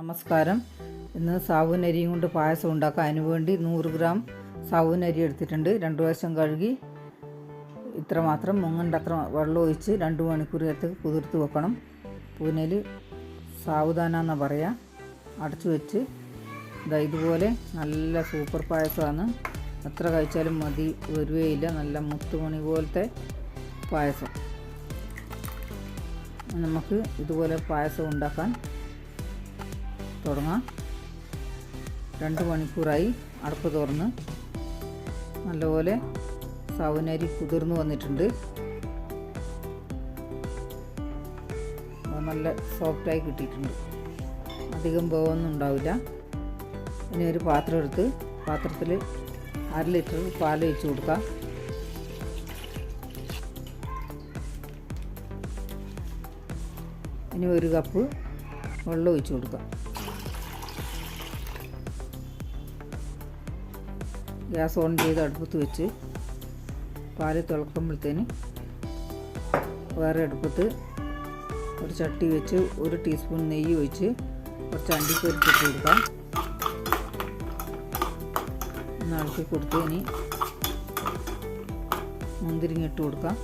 നമസ്കാരം. ഇന്ന് സാവുനരിയും കൊണ്ട് പായസം ഉണ്ടാക്കാം അതിന് വേണ്ടി നൂറ് ഗ്രാം സാവുനരി എടുത്തിട്ടുണ്ട്. രണ്ട് വശം കഴുകി ഇത്രമാത്രം മുങ്ങണ്ട അത്ര വെള്ളം ഒഴിച്ച് രണ്ട് മണിക്കൂർ നേരത്തേക്ക് കുതിർത്ത് വെക്കണം. പൂനയിൽ സാവുദാന എന്ന് പറയാം. അടച്ചു വെച്ച് ഇതാ ഇതുപോലെ നല്ല സൂപ്പർ പായസമാണ്. എത്ര കഴിച്ചാലും മതി വരുവേയില്ല നല്ല മുത്തുമണി പോലത്തെ പായസം. നമുക്ക് ഇതുപോലെ പായസം ഉണ്ടാക്കാൻ തുടങ്ങാം. രണ്ട് മണിക്കൂറായി അടുപ്പ് തുറന്ന്. നല്ലപോലെ സൗനരി കുതിർന്നു വന്നിട്ടുണ്ട്. നല്ല സോഫ്റ്റായി കിട്ടിയിട്ടുണ്ട്. അധികം വേവൊന്നും ഉണ്ടാവില്ല. ഇനി ഒരു പാത്രം എടുത്ത് പാത്രത്തിൽ അര ലിറ്റർ പാൽ ഒഴിച്ച് കൊടുക്കാം. ഇനി ഒരു കപ്പ് വെള്ളം ഒഴിച്ച് കൊടുക്കാം. ഗ്യാസ് ഓൺ ചെയ്ത് അടുപ്പത്ത് വെച്ച് പാൽ തിളക്കുമ്പോഴത്തേന് വേറെ അടുപ്പത്ത് ഒരു ചട്ടി വെച്ച് ഒരു ടീസ്പൂൺ നെയ്യ് ഒഴിച്ച് കുറച്ച് അണ്ടിപ്പരിപ്പ് ഇട്ട് കൊടുക്കാം. ഒന്ന് ഇളക്കി കൊടുത്ത് ഇനി മുന്തിരിങ്ങ ഇട്ട് കൊടുക്കാം.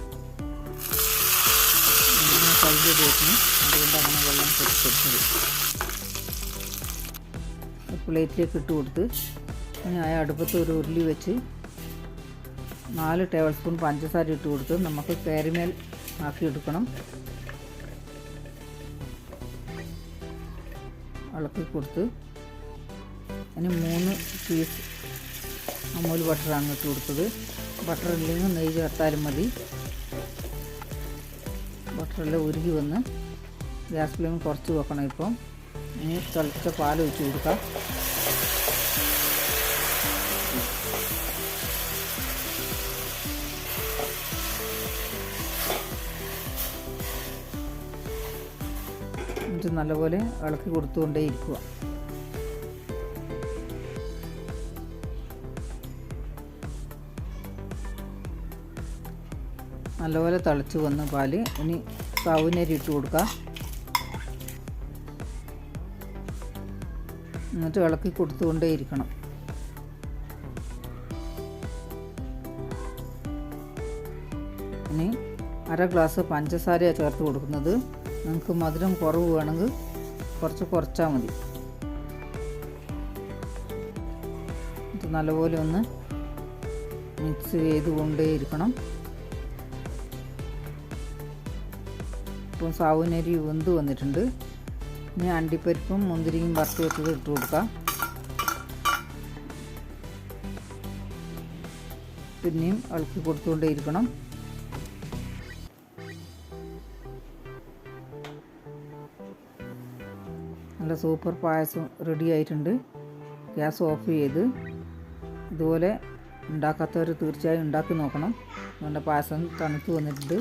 മുന്തിരിങ്ങ കഴുകി വെക്കുന്നു അതുകൊണ്ട് വെള്ളം പൊടിച്ചെടുത്തത് പ്ലേറ്റിലേക്ക് ഇട്ട് കൊടുത്ത് ആ അടുപ്പത്ത് ഒരു ഉരുളി വെച്ച് നാല് ടേബിൾ സ്പൂൺ പഞ്ചസാര ഇട്ട് കൊടുത്ത് നമുക്ക് കാരിമേൽ ആക്കി എടുക്കണം. ഇളക്കി കൊടുത്ത് ഇനി മൂന്ന് പീസ് അമൂൽ ബട്ടറാണ് ഇട്ട് കൊടുത്തത്. ബട്ടർ ഇല്ലെങ്കിൽ നെയ്യ് ചേർത്താലും മതി. ബട്ടറെല്ലാം ഉരുകി വന്ന് ഗ്യാസ് ഫ്ലെയിം കുറച്ച് വെക്കണം ഇപ്പം. ഇനി തിളച്ച പാൽ ഒഴിച്ച് കൊടുക്കാം. എന്നിട്ട് നല്ലപോലെ ഇളക്കി കൊടുത്തുകൊണ്ടേ ഇരിക്കുക. നല്ലപോലെ തിളച്ച് വന്ന് പാൽ ഇനി സാവുനരി ഇട്ട് കൊടുക്കുക. എന്നിട്ട് ഇളക്കി കൊടുത്തുകൊണ്ടേ ഇരിക്കണം. ഇനി അര ഗ്ലാസ് പഞ്ചസാരയാണ് ചേർത്ത് കൊടുക്കുന്നത്. നിങ്ങൾക്ക് മധുരം കുറവ് വേണമെങ്കിൽ കുറച്ച് കുറച്ചാൽ മതി. ഇത് നല്ലപോലെ ഒന്ന് മിക്സ് ചെയ്ത് കൊണ്ടേയിരിക്കണം. ഇപ്പം സാവുനരി വെന്ത് വന്നിട്ടുണ്ട്. ഇനി അണ്ടിപ്പരിപ്പും മുന്തിരിയും വറുത്ത് വെച്ചത് ഇട്ട് കൊടുക്കാം. പിന്നെയും ഇളക്കി കൊടുത്തുകൊണ്ടേയിരിക്കണം. നല്ല സൂപ്പർ പായസം റെഡി ആയിട്ടുണ്ട്. ഗ്യാസ് ഓഫ് ചെയ്ത് ഇതുപോലെ ഉണ്ടാക്കാത്തവർ തീർച്ചയായും ഉണ്ടാക്കി നോക്കണം. നമ്മുടെ പായസം തണുത്ത് വന്നിട്ടുണ്ട്.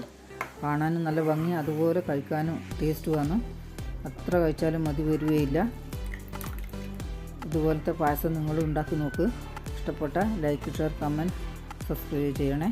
കാണാനും നല്ല ഭംഗി അതുപോലെ കഴിക്കാനും ടേസ്റ്റ് വന്നു. അത്ര കഴിച്ചാലും മതി വരികയില്ല ഇതുപോലത്തെ പായസം നിങ്ങൾ ഉണ്ടാക്കി നോക്ക്. ഇഷ്ടപ്പെട്ട ലൈക്ക് ഷെയർ കമന്റ് സബ്സ്ക്രൈബ് ചെയ്യണേ.